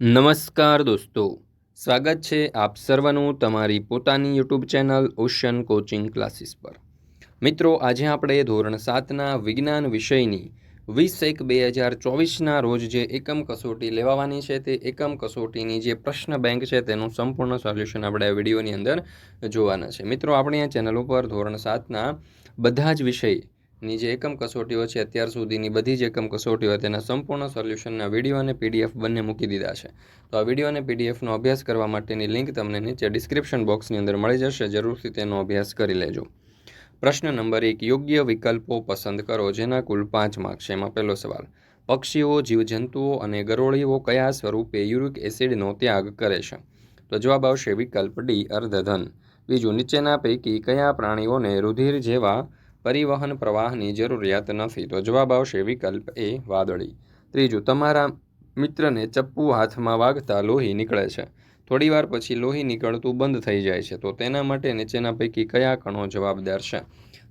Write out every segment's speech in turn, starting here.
નમસ્કાર દોસ્તો. સ્વાગત છે આપ સર્વનું તમારી પોતાની YouTube channel ocean coaching classes પર. મિત્રો, આજે આપણે ધોરણ સાતના વિજ્ઞાન વિષયની વીસ એક બે હજાર ચોવીસના રોજ જે એકમ કસોટી લેવાવાની છે તે એકમ કસોટીની જે પ્રશ્ન બેંક છે તેનું સંપૂર્ણ સોલ્યુશન આપણે આ વિડીયોની અંદર જોવાના છે. મિત્રો, આપણે આ ચેનલ ઉપર ધોરણ સાતના બધા જ વિષય ની જે એકમ કસોટીઓ છે અત્યાર સુધીની બધી જ એકમ કસોટીઓ તેના સંપૂર્ણ સોલ્યુશનના વીડિયો અને પીડીએફ બંને મૂકી દીધા છે. તો આ વીડિયો અને પીડીએફનો અભ્યાસ કરવા માટેની લિંક તમને નીચે ડિસ્ક્રિપ્શન બોક્સની અંદર મળી જશે. જરૂરથી તેનો અભ્યાસ કરી લેજો. પ્રશ્ન નંબર એક, યોગ્ય વિકલ્પો પસંદ કરો, જેના કુલ પાંચ માર્ક છે. એમાં પહેલો સવાલ, પક્ષીઓ, જીવજંતુઓ અને ગરોળીઓ કયા સ્વરૂપે યુરિક એસિડનો ત્યાગ કરે છે? તો જવાબ આવશે વિકલ્પ ડી, અર્ધધન. બીજું, નીચેના પૈકી કયા પ્રાણીઓને રુધિર જેવા પરિવહન પ્રવાહની જરૂરિયાત નથી. તો જવાબ આવશે વિકલ્પ એ વાદળી. ત્રીજું, તમારા મિત્રને ચપ્પુ હાથમાં વાગતા લોહી નીકળે છે. થોડીવાર પછી લોહી નીકળતું બંધ થઈ જાય છે. તો તેના માટે નીચેના પૈકી કયા કણો જવાબદાર છે?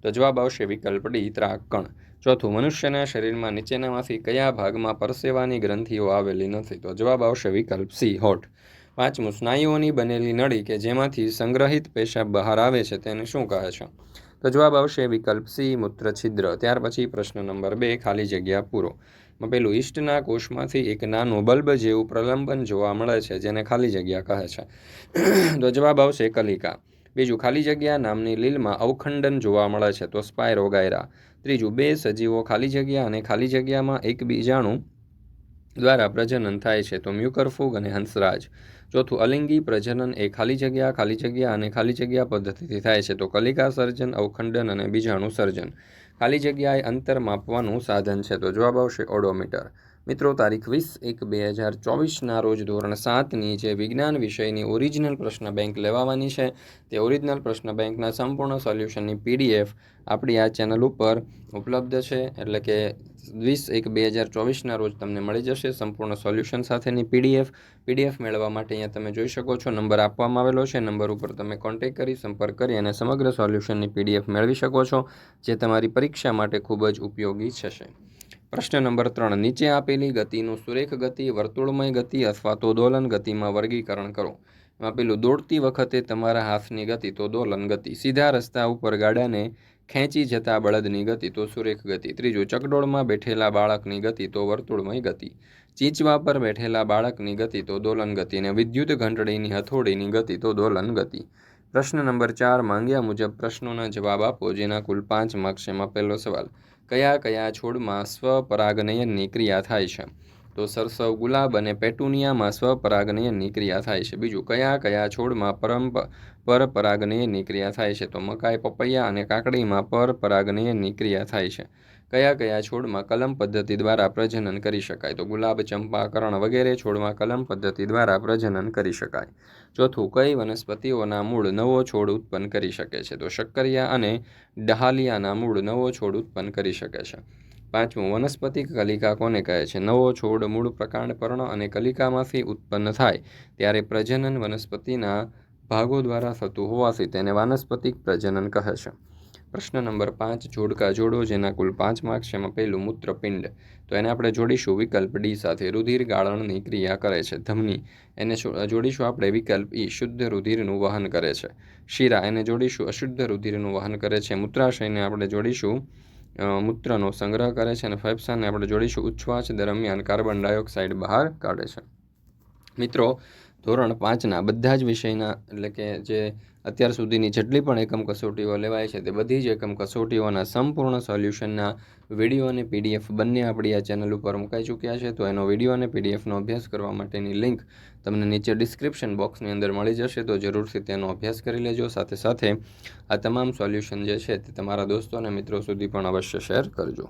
તો જવાબ આવશે વિકલ્પ ડી, ત્રાક કણ. ચોથું, મનુષ્યના શરીરમાં નીચેનામાંથી કયા ભાગમાં પરસેવાની ગ્રંથિઓ આવેલી નથી? તો જવાબ આવશે વિકલ્પ સી, હોઠ. પાંચમું, સ્નાયુઓની બનેલી નળી કે જેમાંથી સંગ્રહિત પેશાબ બહાર આવે છે, તેને શું કહે છે? તો જવાબ આવશે વિકલ્પ સી મૂત્ર છિદ્ર ત્યાર પછી પ્રશ્ન નંબર બે, ખાલી જગ્યા પૂરો. પેલું ઈસ્ટના કોષમાંથી એક નાનું બલ્બ જેવું પ્રલંબન જોવા મળે છે, જેને ખાલી જગ્યા કહે છે. તો જવાબ આવશે કલિકા. બીજું, ખાલી જગ્યા નામની લીલમાં અવખંડન જોવા મળે છે, તો સ્પાયરોગાયરા. ત્રીજું, બે સજીવો ખાલી જગ્યા અને ખાલી જગ્યામાં એકબીજાનું દ્વારા પ્રજનન થાય છે. તો મ્યુકરફૂગ અને હંસરાજ. ચોથું, અલિંગી પ્રજનન એ ખાલી જગ્યા ખાલી જગ્યા અને ખાલી જગ્યા પદ્ધતિથી થાય છે. તો કલિકા સર્જન, અવખંડન અને બીજાણુ સર્જન. ખાલી જગ્યાએ અંતર માપવાનું સાધન છે. તો જવાબ આવશે ઓડોમીટર. મિત્રો, તારીખ વીસ એક બે હજાર ચોવીસના રોજ ધોરણ સાતની જે વિજ્ઞાન વિષયની ઓરિજિનલ પ્રશ્ન બેંક લેવાની છે, તે ઓરિજિનલ પ્રશ્ન બેંકના સંપૂર્ણ સોલ્યુશનની પીડીએફ આપણી આ ચેનલ ઉપર ઉપલબ્ધ છે. એટલે કે વીસ એક બે હજાર ચોવીસના રોજ તમને મળી જશે સંપૂર્ણ સોલ્યુશન સાથેની પીડીએફ પીડીએફ મેળવવા માટે અહીંયા તમે જોઈ શકો છો, નંબર આપવામાં આવેલો છે. નંબર ઉપર તમે કોન્ટેક કરી, સંપર્ક કરી અને સમગ્ર સોલ્યુશનની પીડીએફ મેળવી શકો છો, જે તમારી પરીક્ષા માટે ખૂબ જ ઉપયોગી થશે. પ્રશ્ન નંબર ત્રણ, નીચે આપેલી ગતિનું સુરેખ ગતિ, વર્તુળમય ગતિ અથવા તો દોલન ગતિમાં વર્ગીકરણ કરો. એમાં પેલું, દોડતી વખતે તમારા હાથની ગતિ, તો દોલન ગતિ. સીધા રસ્તા ઉપર ગાડાને ખેંચી જતા બળદની ગતિ, તો સુરેખ ગતિ. ત્રીજું, ચકડોળમાં બેઠેલા બાળકની ગતિ, તો વર્તુળમય ગતિ. ચીંચવા પર બેઠેલા બાળકની ગતિ, તો દોલન ગતિ. અને વિદ્યુત ઘંટડીની હથોડીની ગતિ, તો દોલન ગતિ. પ્રશ્ન નંબર ચાર, માંગ્યા મુજબ પ્રશ્નોના જવાબ આપો, જેના કુલ પાંચ માર્ક્સ પહેલો સવાલ, કયા કયા છોડમાં સ્વપરાગનયનની ક્રિયા થાય છે? તો સરસવ, ગુલાબ અને પેટુનિયામાં સ્વપરાગનયનની ક્રિયા થાય છે. બીજું, કયા કયા છોડમાં પરમ પરપરાગનયનની ક્રિયા થાય છે? તો મકાઈ, પપૈયા અને કાકડીમાં પરપરાગનયનની ક્રિયા થાય છે. કયા કયા છોડમાં કલમ પદ્ધતિ દ્વારા પ્રજનન કરી શકાય? તો ગુલાબ, ચંપા, કરણ વગેરે છોડમાં કલમ પદ્ધતિ દ્વારા પ્રજનન કરી શકાય. ચોથું, કઈ વનસ્પતિઓના મૂળ નવો છોડ ઉત્પન્ન કરી શકે છે? તો શક્કરિયા અને ડહાલિયાના મૂળ નવો છોડ ઉત્પન્ન કરી શકે છે. પાંચમું, વનસ્પતિ કલિકા કોને કહે છે? નવો છોડ મૂળ પ્રકાંડ પર્ણ અને કલિકામાંથી ઉત્પન્ન થાય ત્યારે પ્રજનન વનસ્પતિના ભાગો દ્વારા થતું હોવાથી તેને વાનસ્પતિક પ્રજનન કહે છે. પ્રશ્ન નંબર પાંચ, જોડકા જોડો જેના કુલ પાંચ માર્ક્સ એમાં પહેલું મૂત્રપિંડ. તો એને આપણે જોડીશું, વિકલ્પ ડી સાથે. રુધિર ગાળણની ક્રિયા કરે છે, ધમની. એને જોડીશું આપણે વિકલ્પ ઈ, શુદ્ધ રુધિરનું વહન કરે છે. શીરા, એને જોડીશું, અશુદ્ધ રુધિરનું વહન કરે છે. મૂત્રાશયને આપણે જોડીશું મૂત્રનો સંગ્રહ કરે છે અને ફેફસાને આપણે જોડીશું ઉચ્છવાસ દરમિયાન કાર્બન ડાયોક્સાઇડ બહાર કાઢે છે. મિત્રો, ધોરણ પાંચના બધા જ વિષયના, એટલે કે જે અત્યાર સુધીની જેટલી પણ એકમ કસોટીઓ લેવાય છે તે બધી જ એકમ કસોટીઓના સંપૂર્ણ સોલ્યુશનના વીડિયો અને પીડીએફ બંને આપણી આ ચેનલ ઉપર મુકાઈ ચૂક્યા છે. તો એનો વીડિયો અને પીડીએફનો અભ્યાસ કરવા માટેની લિંક તમને નીચે ડિસ્ક્રિપ્શન બોક્સની અંદર મળી જશે. તો જરૂરથી તેનો અભ્યાસ કરી લેજો. સાથે સાથે આ તમામ સોલ્યુશન જે છે તે તમારા દોસ્તો અને મિત્રો સુધી પણ અવશ્ય શેર કરજો.